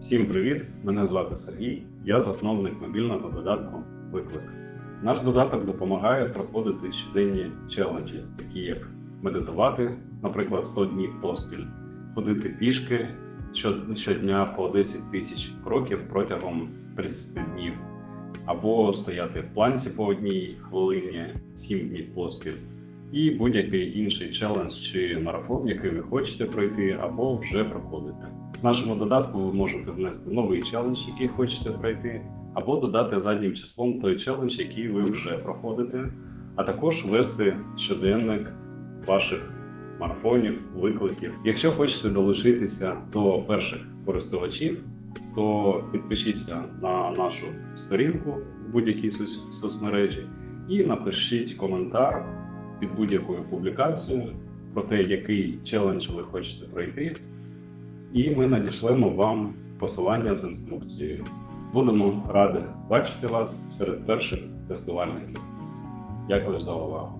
Всім привіт! Мене звати Сергій. Я засновник мобільного додатку Виклик. Наш додаток допомагає проходити щоденні челенджі, такі як медитувати, наприклад, 100 днів поспіль, ходити пішки щодня по 10 тисяч кроків протягом 30 днів, або стояти в планці по одній хвилині 7 днів поспіль, і будь-який інший челендж чи марафон, який ви хочете пройти, або вже проходите. В нашому додатку ви можете внести новий челендж, який хочете пройти, або додати заднім числом той челендж, який ви вже проходите, а також вести щоденник ваших марафонів, викликів. Якщо хочете долучитися до перших користувачів, то підпишіться на нашу сторінку в будь-якій соцмережі і напишіть коментар під будь-якою публікацією про те, який челендж ви хочете пройти, і ми надішлемо вам посилання з інструкцією. Будемо раді бачити вас серед перших тестувальників. Дякую за увагу.